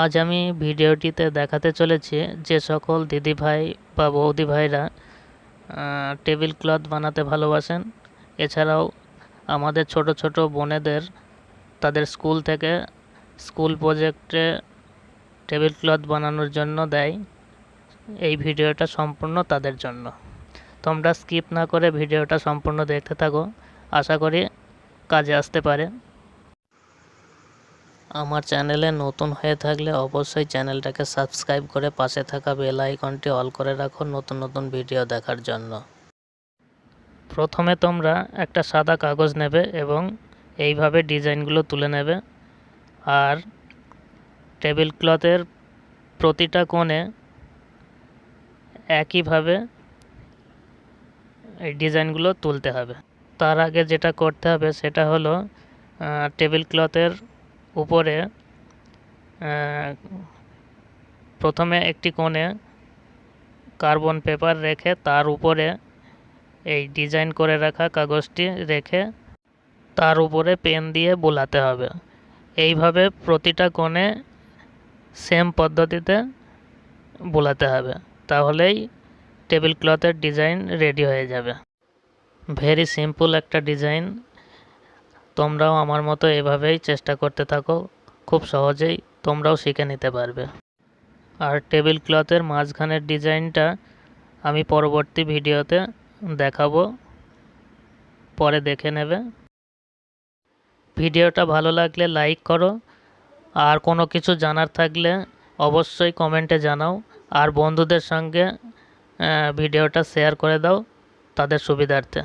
আজ আমি ভিডিওটিতে দেখাতে চলেছি যে সকল দিদিভাই বা বৌদি ভাইরা টেবিল ক্লথ বানাতে ভালোবাসেন। এছাড়াও আমাদের ছোট ছোট বোনেদের তাদের স্কুল থেকে স্কুল প্রজেক্টে টেবিল ক্লথ বানানোর জন্য দেয়। এই ভিডিওটা সম্পূর্ণ তাদের জন্য। তোমরা স্কিপ না করে ভিডিওটা সম্পূর্ণ দেখতে থাকো। আশা করি কাজে আসতে পারে। আমার চ্যানেলে নতুন হয়ে থাকলে অবশ্যই চ্যানেলটাকে সাবস্ক্রাইব করে পাশে থাকা বেল আইকনটি অল করে রাখো নতুন নতুন ভিডিও দেখার জন্য। প্রথমে তোমরা একটা সাদা কাগজ নেবে এবং এইভাবে ডিজাইনগুলো তুলে নেবে। আর টেবিল ক্লথের প্রতিটা কোণে একইভাবে এই ডিজাইনগুলো তুলতে হবে। তার আগে যেটা করতে হবে সেটা হলো টেবিল ক্লথের উপরে প্রথমে একটি কোণে কার্বন পেপার রেখে তার উপরে এই ডিজাইন করে রাখা কাগজটি রেখে তার উপরে পেন দিয়ে বোলাতে হবে। এইভাবে প্রতিটা কোণে সেম পদ্ধতিতে বোলাতে হবে। তাহলেই টেবিল ক্লথের ডিজাইন রেডি হয়ে যাবে। ভেরি সিম্পল একটা ডিজাইন তোমরাও আমার মতো এভাবেই চেষ্টা করতে থাকো। খুব সহজেই তোমরাও শিখে নিতে পারবে। আর টেবিল ক্লথের মাঝখানের ডিজাইনটা আমি পরবর্তী ভিডিওতে দেখাবো। পরে দেখে নেবে। ভিডিওটা ভালো লাগলে লাইক করো। আর কোনো কিছু জানার থাকলে অবশ্যই কমেন্টে জানাও। আর বন্ধুদের সঙ্গে ভিডিওটা শেয়ার করে দাও তাদের সুবিধার্থে।